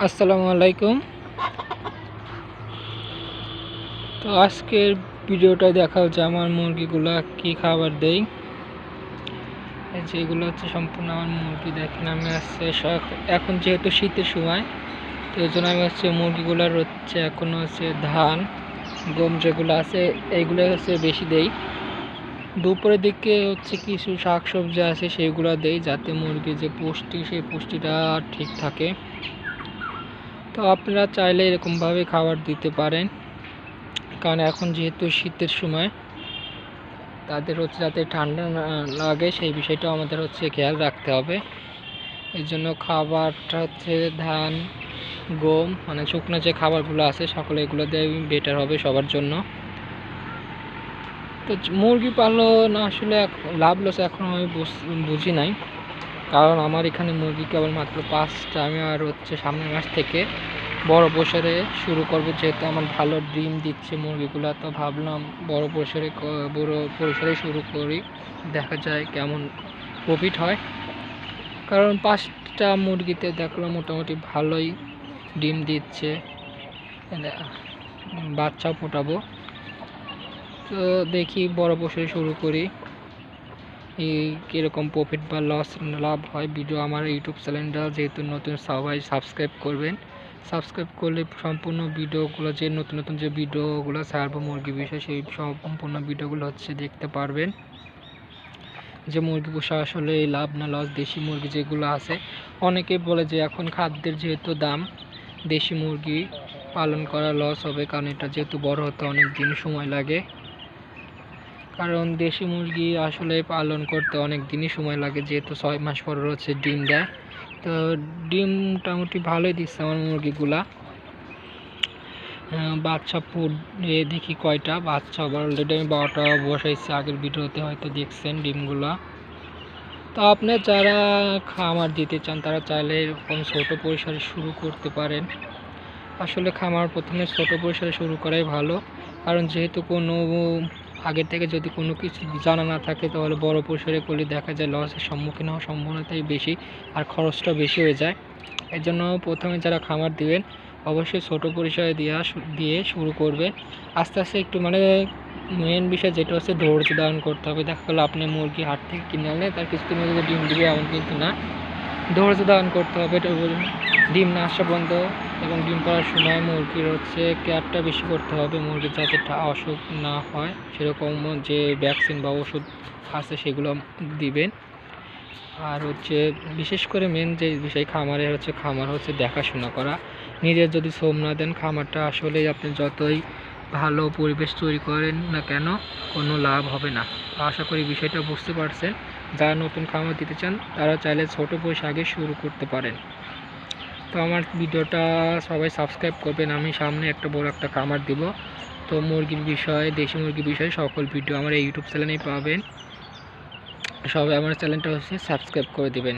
আসসালামু আলাইকুম। তো আজকের ভিডিওটা দেখা হচ্ছে আমার মুরগিগুলা কি খাবার দেই। যেগুলো হচ্ছে সম্পূর্ণ আমার মুরগি, দেখেন আমি সক- এখন যেহেতু শীতের সময়, তো এই জন্য আমি হচ্ছে মুরগিগুলার হচ্ছে এখন হচ্ছে ধান, গম যেগুলো আছে, এইগুলো হচ্ছে বেশি দেই। দুপুরের দিকে হচ্ছে কিছু শাক সবজি আছে, সেইগুলো দেই যাতে মুরগির যে পুষ্টি, সেই পুষ্টিটা ঠিক থাকে। তো আপনারা চাইলে এরকমভাবে খাবার দিতে পারেন। কারণ এখন যেহেতু শীতের সময়, তাদের হচ্ছে যাতে ঠান্ডা না লাগে, সেই বিষয়টাও আমাদের হচ্ছে খেয়াল রাখতে হবে। এর জন্য খাবারটা হচ্ছে ধান, গম মানে শুকনো যে খাবারগুলো আছে, সকলে এগুলো দিয়ে বেটার হবে সবার জন্য। তো মুরগি পালন আসলে লাভ লস এখন আমি বুঝি নাই। কারণ আমার এখানে মুরগি কেবল মাত্র পাঁচটা। আমি আর হচ্ছে সামনের মাস থেকে বড় পরিসরে শুরু করব। যেহেতু আমার ভালো ডিম দিচ্ছে মুরগিগুলো, তো ভাবলাম বড় পরিসরে বড় পরিসরে শুরু করি। দেখা যায় কেমন প্রফিট হয়। কারণ পাঁচটা মুরগিতে দেখলাম মোটামুটি ভালোই ডিম দিচ্ছে। এনে, বাচ্চাও ফোটাবো তো দেখি বড় পরিসরে শুরু করি। কীরকম প্রফিট বা লস লাভ হয় ভিডিও আমার ইউটিউব চ্যানেলটা যেহেতু নতুন, সবাই সাবস্ক্রাইব করবেন। সাবস্ক্রাইব করলে সম্পূর্ণ ভিডিওগুলো যে নতুন নতুন যে ভিডিওগুলো ছাড়বো মুরগি বিষয়, সেই সম্পূর্ণ ভিডিওগুলো হচ্ছে দেখতে পারবেন। যে মুরগি পোষা আসলে লাভ না লস দেশি মুরগি যেগুলো আছে, অনেকে বলে যে এখন খাদ্যের যেহেতু দাম, দেশি মুরগি পালন করা লস হবে, কারণ এটা যেহেতু বড় হতে অনেক দিন সময় লাগে। কারণ দেশি মুরগি আসলে পালন করতে অনেক দিনই সময় লাগে, যেহেতু ছয় মাস পর হচ্ছে ডিম দেয়। তো ডিম মোটামুটি ভালোই দিচ্ছে আমার মুরগিগুলা। বাচ্চা ফুট দেখি কয়টা, বাচ্চা অলরেডি আমি বারোটা বসাইছি, আগের ভিডিওতে হয়তো দেখছেন ডিমগুলা। তো আপনার যারা খামার দিতে চান, তারা চাইলে এরকম ছোটো পরিসরে শুরু করতে পারেন। আসলে খামার প্রথমে ছোটো পরিসরে শুরু করাই ভালো, কারণ যেহেতু কোনো আগে থেকে যদি কোনো কিছু জানা না থাকে, তাহলে বড় পরিসরে করলে দেখা যায় লসের সম্মুখীন হওয়ার সম্ভাবনাটাই বেশি আর খরচটা বেশি হয়ে যায়। এর জন্য প্রথমে যারা খামার দিবেন, অবশ্যই ছোট পরিসরে দেওয়া দিয়ে শুরু করবে আস্তে আস্তে একটু মানে মেন বিষয় যেটা হচ্ছে ধৈর্য ধারণ করতে হবে। দেখা গেলো আপনি মুরগি হাট থেকে কিনে আনলে তার কিছুদিন মধ্যে ডিম দিবে এমন কিন্তু না। ধৈর্য ধারণ করতে হবে। ডিম না আসা বন্ধ এবং ডিম পাড়ার সময় মুরগির হচ্ছে কেয়ারটা বেশি করতে হবে, মুরগির যাতে অসুখ না হয়, সেরকম যে ভ্যাকসিন বা ওষুধ আছে সেগুলো দিবেন। আর হচ্ছে বিশেষ করে মেন যে বিষয় খামারের হচ্ছে খামার হচ্ছে দেখাশোনা করা। নিজের যদি শ্রম না দেন খামারটা আসলে আপনি যতই ভালো পরিবেশ তৈরি করেন না কেন, কোনো লাভ হবে না। আশা করি বিষয়টা বুঝতে পারছেন। যারা নতুন খামার দিতে চান, তারা চাইলে ছোটো পয়সা আগে শুরু করতে পারেন। তো আমার ভিডিওটা সবাই সাবস্ক্রাইব করবেন। আমি সামনে একটা বড় একটা খামার দিব। তো মুরগির বিষয়ে, দেশি মুরগির বিষয়ে, সকল ভিডিও আমার এই ইউটিউব চ্যানেলেই পাবেন। সবাই আমার চ্যানেলটা হচ্ছে সাবস্ক্রাইব করে দিবেন।